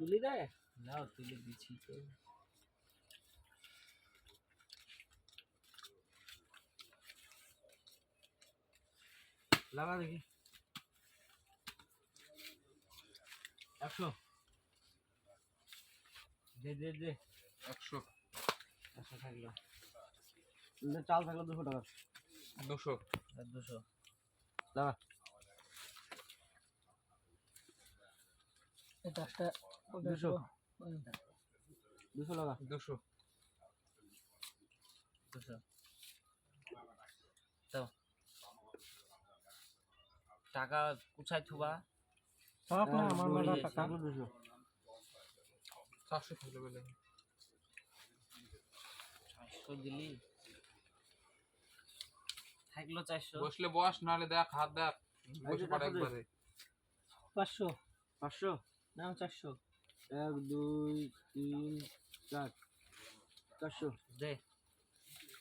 তুলি দেয়? নাও তুলে দিচ্ছি তো। লাগা দেখি। একশো। দে দে দে। একশো। একশো থাকল। চাল থাকল দুশো টাকা। দুশো। দুশো। লাগা। এই দশটা দুশো। দুশো লাগা দুশো। দুশো। দাও। টাকা কোথায় থুবা? সব না আমার মারা টাকা। দুশো। চারশো থাকলে বলে দিলি? থাকল চারশো। বসলে বস নাহলে দেখ হাত দেখ। বসে পড়ে একবারে। পাঁচশো। পাঁচশো? না চারশো। এক দুই তিন চার। চারশো। দে।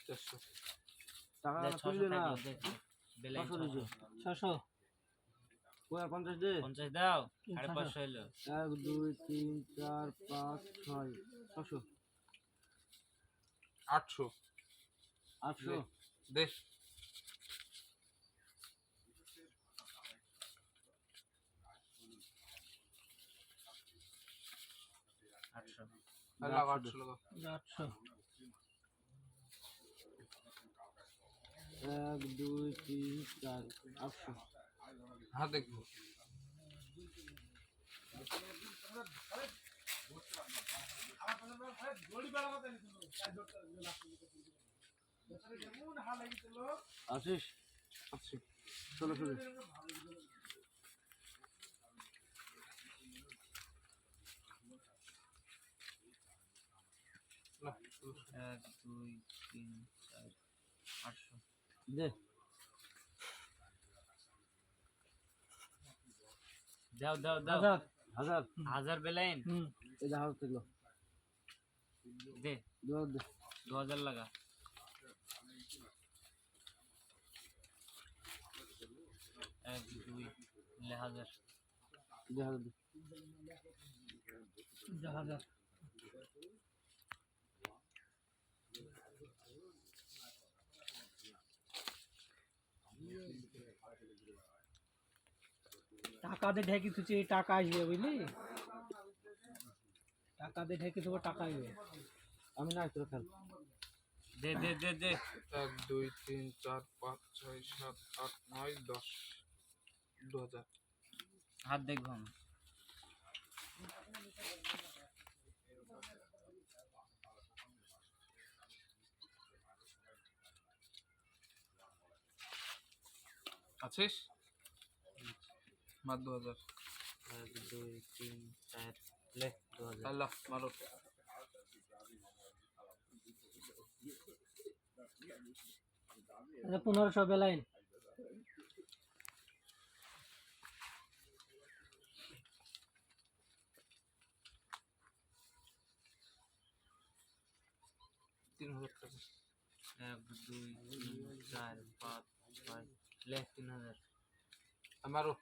চারশো। টাকা ছশো না ছশো দিছো। ছশো। পঞ্চাশ দে? পঞ্চাশ দাও সাড়ে পাঁচশো এলো এক দুই তিন চার পাঁচ ছয় ছশো। আটশো। আটশো। দে আটশো আর লাগা আটশো লাগা আটশো এক দুই তিন চার আটশো। হ্যাঁ দেখব। আশিস? আচ্ছা ষোলোশো দে এক দুই তিন চার আটশো দে দাও দাও দাও। হাজার হাজার। হাজার বেলাইন। এই যে হাজার থাকল দে। দু হাজার দে। দু হাজার লাগা। এক দুই লে হাজার। দে হাজার দে হাজার। টাকা দিয়ে ঢেকে তুই টাকা আসবে বুঝলি? টাকা দিয়ে ঢেকে দেবো টাকা আসবে। আমি না তোর খেল দে দে দে দে। এক দুই তিন চার পাঁচ ছয় সাত আট নয় দশ দু হাজার। হাত দেখব আমি আছিস? মার দু। হাজার এক দুই তিন চার লে দু হাজার আল্লাহ মারো। পনেরোশো বেলাইন। তিন হাজার টাকা। এক দুই তিন চার পাঁচ ছয় লে তিন হাজার মারো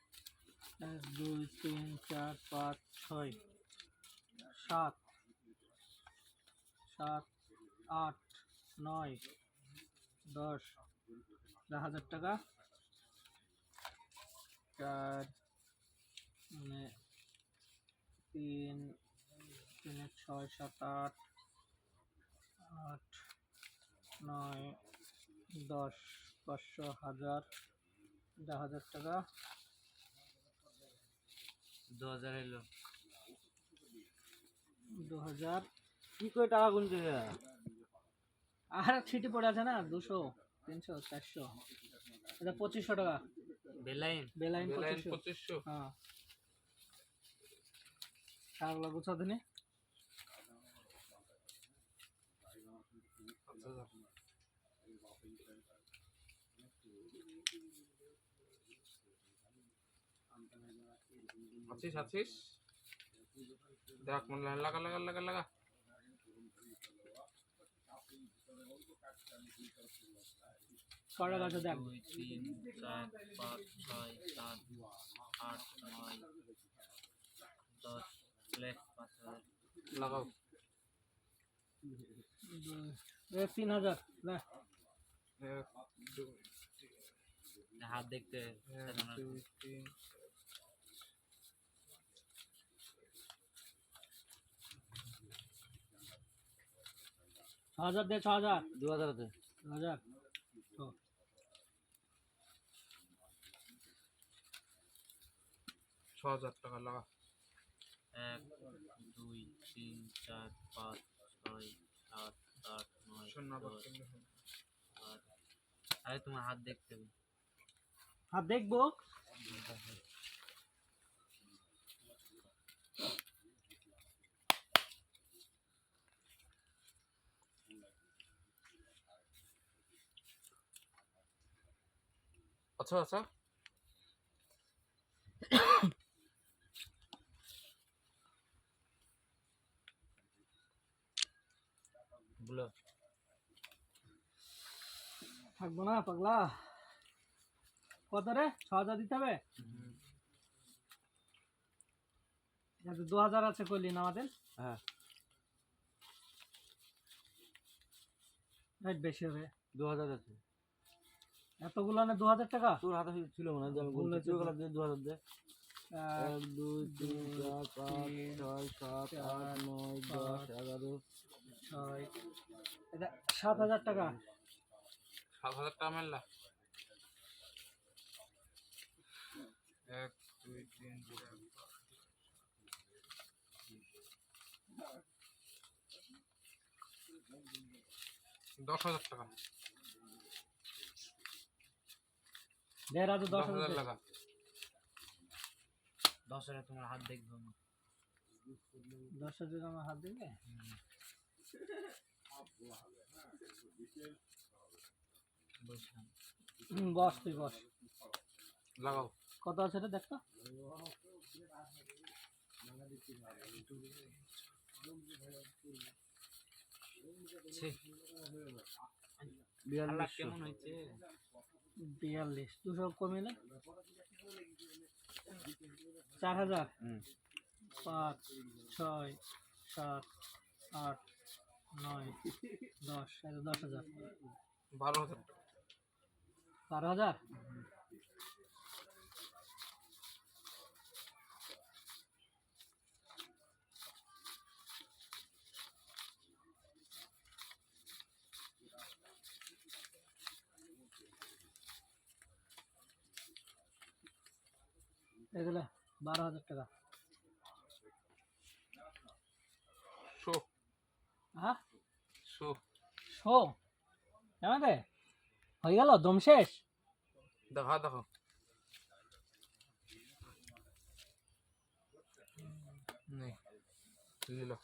এক, দুই, তিন, চার, পাঁচ, ছয়, সাত সাত, আট, নয় দশ হাজার টাকা। চার মানে তিন, তিনে ছয়, সাত, আট আট, নয়, দশ, পাঁচশো হাজার। দশ হাজার টাকা। দু হাজার এলো। দু হাজার। কি করে টাকা গুনতে আর ছিটি পড়ে আছে না দুশো তিনশো চারশো। এটা পঁচিশশো টাকা। বেলাইন? বেলাইন পঁচিশশো। হ্যাঁ। সারগুলো গুছা দিনে আছিস আছিস? দেখ মনে হয় লাগা লাগা লাগা লাগা। কটা গাছে দেখ। দুই তিন চার পাঁচ ছয় সাত আট নয় দশ লে পাঁচ লাগাও। এ তিন হাজার। হাত দেখতে এক দুই তিন ছ হাজার দে ছ হাজার। দু হাজার আছে হাজার। ছ। হাজার টাকা লাগা। এক দুই তিন চার পাঁচ ছয় সাত আট নয় শূন্য আরে তোমার হাত দেখতে হবে। হাত দেখব? আচ্ছা আচ্ছা বলো থাকব না পাগলা। কত রে? ছ হাজার দিতে হবে? আচ্ছা, দু হাজার আছে কইলি না আমাদের? হ্যাঁ। রেট বেশি হবে। দু হাজার আছে। এতগুলো না দু হাজার টাকা? তোর হাতে ছিল মনে হয় যে আমি হয়েছে তুই। গেলাম দু হাজার দে। এক, দুই তিন চার পাঁচ ছয় সাত আট নয় দশ এগারো। ছয়। এটা সাত হাজার টাকা? সাত হাজার টাকা মেললা এক দুই তিন চার। দশ হাজার টাকা। দেড় হাজার দশ হাজার লাগা। দশ হাজার তোমার হাত দেখব না দশ হাজার আমার হাত বুঝলাম বস তুই বস। লাগাও। কত আছে রে দেখতো? বিয়াল্লিশ কেমন হয়েছে? বিয়াল্লিশ। দুশো না? চার হাজার? পাঁচ ছয় সাত আট নয় দশ দশ হাজার। বারো হাজার। বারো হাজার? এগুলো বারো হাজার টাকা। শো। হ্যাঁ? শো। শো? কেমন রে হয়ে গেল? দম শেষ? দেখা দেখো। নেই লিলো